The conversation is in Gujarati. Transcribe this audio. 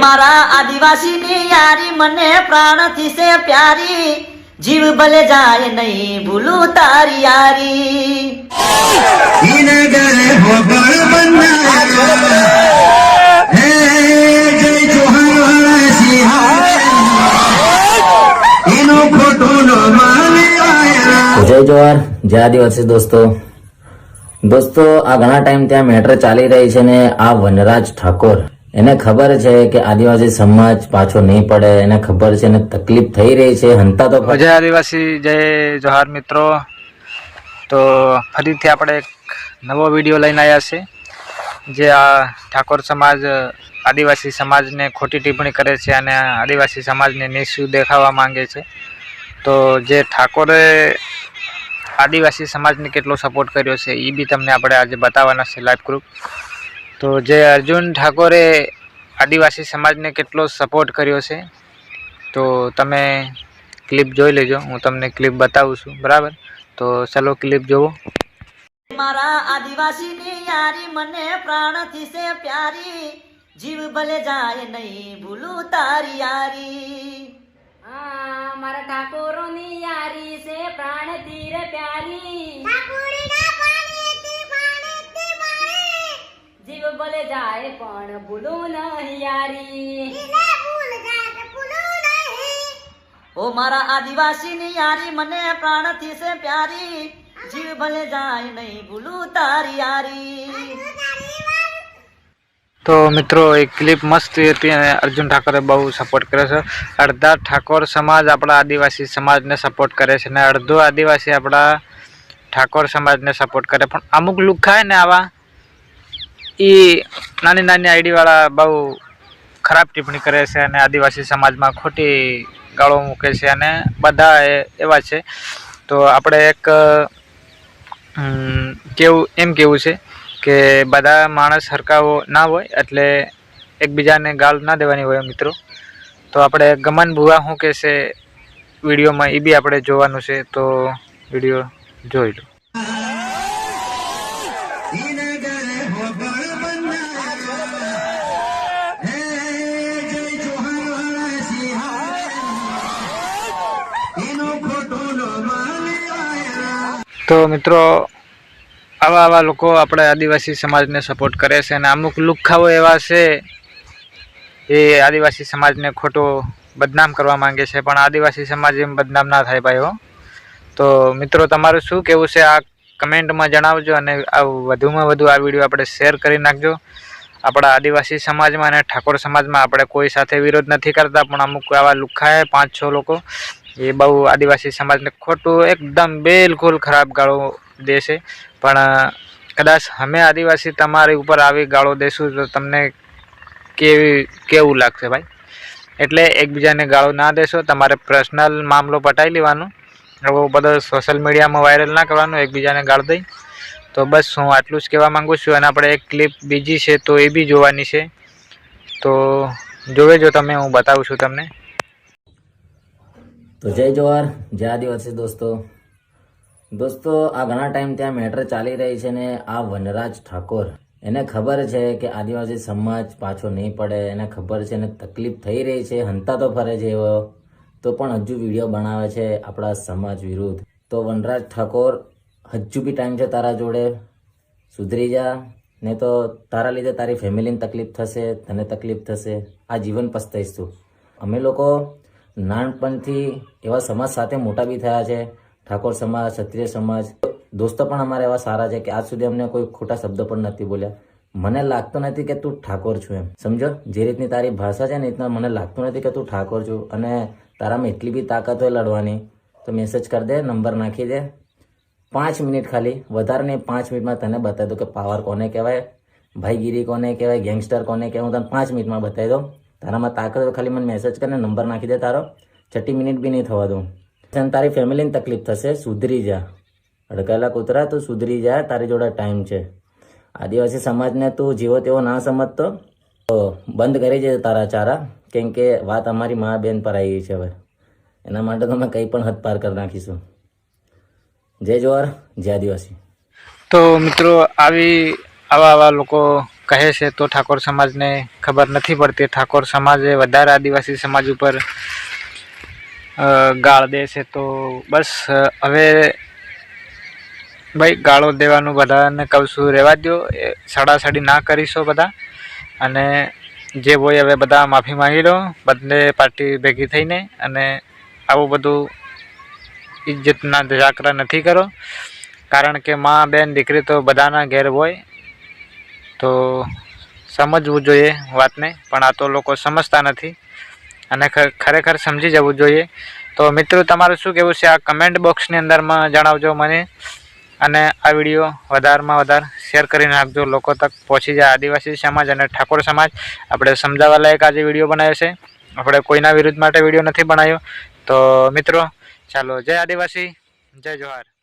મારા આદિવાસીની યારી મને પ્રાણથી સે પ્યારી. જીવ ભલે જાય નહીં ભૂલું તારી યારી. જય જોહાર જય આદિવાસી દોસ્તો. દોસ્તો આ ઘણા ટાઈમ ત્યાં મેટર ચાલી રહી છે ને આ વનરાજ ઠાકોર. એને ખબર છે કે આદિવાસી સમાજ પાછો નહીં પડે, એને ખબર છે, એને તકલીફ થઈ રહી છે, હંતા તો જય આદિવાસી, જય જોહાર મિત્રો. તો ફરીથી આપણે એક નવો વીડિયો લઈને આવ્યા છે જે આ ઠાકોર સમાજ, આદિવાસી સમાજને ખોટી ટિપ્પણી કરે છે અને આદિવાસી સમાજને નિસ્યુ દેખાવા માંગે છે. તો જે ઠાકોરે આદિવાસી સમાજને કેટલો સપોર્ટ કર્યો છે એ બી તમને આપણે આજે બતાવવાના છે લાઈવ ગ્રુપ તો જે અર્જુન ઠાકોરે આદિવાસી સમાજને કેટલો સપોર્ટ કર્યો છે તો તમે ક્લિપ જોઈ લેજો. હું તમને ક્લિપ બતાવું છું. બરાબર? તો ચાલો ક્લિપ જોવો. મારા આદિવાસીની યારી મને પ્રાણથી સે પ્યારી. જીવ ભલે જાય નહીં ભૂલું તારી યારી. આ મારા ઠાકોરોની યારી છે પ્રાણ તીર પ્યારી. જીવ બોલે જાય પણ ભૂલું નહીં યારી. ઓ મારા આદિવાસીની યારી મને પ્રાણથી સે પ્યારી. જીવ ભલે જાય નહીં ભૂલું તારી યારી. તો મિત્રો એક ક્લિપ મસ્ત હતી અને અર્જુન ઠાકોરે બહુ સપોર્ટ કર્યો છે. અડધા ઠાકોર સમાજ આપણા આદિવાસી સમાજને સપોર્ટ કરે છે અને અડધો આદિવાસી આપણા ઠાકોર સમાજને સપોર્ટ કરે. પણ અમુક લુખાય ને આવા. એ નાની નાની આઈડીવાળા બહુ ખરાબ ટિપ્પણી કરે છે અને આદિવાસી સમાજમાં ખોટી ગાળો મૂકે છે અને બધા એવા છે. તો આપણે એક કેવું, એમ કેવું છે કે બધા માણસ હરકાવો ના હોય એટલે એકબીજાને ગાળ ના દેવાની હોય મિત્રો. તો આપણે ગમન ભુવા શું કહેશે વિડીયોમાં એ બી આપણે જોવાનું છે. તો વીડિયો જોઈ લો. તો મિત્રો, આવા આવા લોકો આપણે આદિવાસી સમાજને સપોર્ટ કરે છે અને અમુક લુખ્ખાઓ એવા છે એ આદિવાસી સમાજને ખોટો બદનામ કરવા માંગે છે, પણ આદિવાસી સમાજ એમ બદનામ ના થાય ભાઈઓ તો મિત્રો, તમારું શું કહેવું છે? આ કમેન્ટમાં જણાવજો અને આ વધુમાં વધુ આ વીડિયો આપણે શેર કરી નાખજો. આપણા આદિવાસી સમાજમાં અને ઠાકોર સમાજમાં આપણે કોઈ સાથે વિરોધ નથી કરતા, પણ અમુક આવા લુખ્ખાએ પાંચ છ લોકો એ બહુ આદિવાસી સમાજને ખોટું એકદમ બિલકુલ ખરાબ ગાળો દે છે પણ, કદાચ અમે આદિવાસી તમારી ઉપર આવી ગાળો દેશું તો તમને કેવી, કેવું લાગશે ભાઈ? એટલે એકબીજાને ગાળો ના દેશો, તમારે પર્સનલ મામલો પટાઈ લેવાનો. એવો બધો સોશિયલ મીડિયામાં વાયરલ ના કરવાનો, એકબીજાને ગાળ દઈ. તો બસ હું આટલું જ કહેવા માંગુ છું અને આપણે એક ક્લિપ બીજી છે તો એ બી જોવાની છે. તો જોવે જો તમે, હું બતાવું છું તમને. તો જય જોહર જય આદિવાસી દોસ્તો. દોસ્તો, આ ઘણા ટાઈમ ત્યાં મેટર ચાલી રહી છે ને આ વનરાજ ઠાકોર. એને ખબર છે કે આદિવાસી સમાજ પાછો નહીં પડે, એને ખબર છે ને તકલીફ થઈ રહી છે, હંતા તો ફરે છે એવો. તો પણ હજુ વીડિયો બનાવે છે આપણા સમાજ વિરુદ્ધ. તો વનરાજ ઠાકોર, હજુ બી ટાઈમ છે તારા જોડે? સુધરી જા ને તો તારા લીધે તારી ફેમિલીને તકલીફ થશે, તને તકલીફ થશે. આ જીવન પસ્તાઈશ. તું અમે લોકો નાનપણથી એવા સમાજ સાથે મોટા બી થયા છે. ઠાકોર સમાજ, ક્ષત્રિય સમાજ. દોસ્તો પણ અમારા એવા સારા છે કે આજ સુધી અમને કોઈ ખોટા શબ્દો પણ નથી બોલ્યા. મને લાગતું નથી કે તું ઠાકોર છું એમ. સમજો, જે રીતની તારી ભાષા છે ને રીતના મને લાગતું નથી કે તું ઠાકોર છું. અને તારામાં એટલી બી તાકાત હોય લડવાની, તો મેસેજ કરી દે નંબર નાખી દે. પાંચ મિનિટ ખાલી, વધારે નહીં, પાંચ મિનિટમાં તને બતાવી દઉં કે પાવર કોને કહેવાય, ભાઈગીરી કોને કહેવાય ગેંગસ્ટર કોને કહેવાય, હું તને પાંચ મિનિટમાં બતાવી દઉં. તારામાં તાકાત હોય ખાલી મને મેસેજ કરીને નંબર નાખી દે તારો. છઠ્ઠી મિનિટ બી નહીં થવા દઉં. તને તારી ફેમિલીને તકલીફ થશે, સુધરી જા. અડકાયેલા કૂતરા, તું સુધરી જા, તારી જોડે ટાઈમ છે. આદિવાસી સમાજને તું જીવો તેવો ના સમજતો. તો બંધ કરી છે તારા ચારા, કેમ કે વાત અમારી મા બેન પર આવી છે હવે. એના માટે તો અમે કંઈ પણ હદ પાર કરી નાખીશું. જય જોહર જય આદિવાસી. તો મિત્રો, આવી, આવા આવા લોકો કહે છે, તો ઠાકોર સમાજને ખબર નથી પડતી. ઠાકોર સમાજે વધારે આદિવાસી સમાજ ઉપર ગાળ દે છે. તો બસ હવે ભાઈ ગાળો દેવાનું બધાને કહું રહેવા દો એ સડાસડી ના કરીશો બધા. અને જે હોય હવે બધા માફી માંગી લો. બંને પાર્ટી ભેગી થઈને અને આવું બધું ઇજ્જતના જાકરા નથી કરો. કારણ કે માં, બેન, દીકરી તો બધાના ઘેર હોય. તો સમજવું જોઈએ વાતને, પણ આ તો લોકો સમજતા નથી. અને ખરેખર સમજી જવું જોઈએ. તો મિત્રો, તમારું શું કહેવું છે આ કમેન્ટ બોક્સની અંદરમાં જણાવજો મને. અને આ વીડિયો વધારેમાં વધારે શેર કરી નાખજો. લોકો તક પહોંચી જાય. આદિવાસી સમાજ અને ઠાકોર સમાજ. આપણે સમજાવવા લાયક આજે વીડિયો બનાવ્યો છે. આપણે કોઈના વિરુદ્ધ માટે વીડિયો નથી બનાવ્યો. તો મિત્રો, ચાલો, જય આદિવાસી, જય જોહાર.